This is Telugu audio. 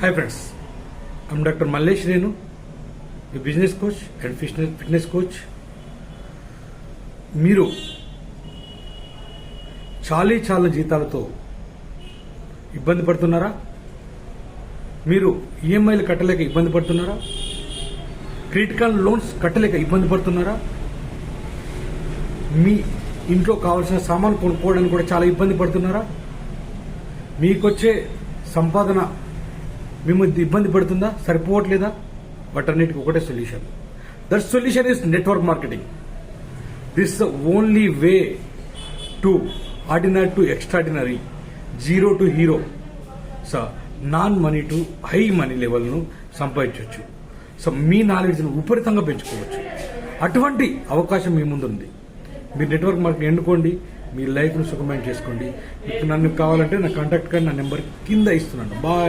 Hi friends I'm doctor Mallesh Renu ఈ business coach and fitness fitness coach మీరు చాలీ చాలా జీతాలతో ఇబ్బంది పడుతున్నారా మీరు ఈఎంఐలు కట్టలేక ఇబ్బంది పడుతున్నారా? క్రెడిట్ కార్డ్ లోన్స్ కట్టలేక ఇబ్బంది పడుతున్నారా? మీ ఇంట్లో కావాల్సిన సామాన్ కొనుక్కోవడానికి కూడా చాలా ఇబ్బంది పడుతున్నారా? మీకొచ్చే సంపాదన మిమ్మల్ని ఇబ్బంది పడుతుందా? సరిపోవట్లేదా? వాటన్నిటికి ఒకటే solution. That solution is network marketing this the only way to ordinary to extraordinary zero to hero so non money to high money లెవెల్ను సంపాదించవచ్చు. సో మీ నాలెడ్జ్ను ఉపరితంగా పెంచుకోవచ్చు. అటువంటి అవకాశం మీ ముందుంది. మీరు నెట్వర్క్ మార్కెట్ ఎన్నుకోండి మీ లైఫ్ను సుఖమైన చేసుకోండి. మీకు నన్ను కావాలంటే నా కాంటాక్ట్ కార్డ్ నా నెంబర్ కింద ఇస్తున్నాను. బాయ్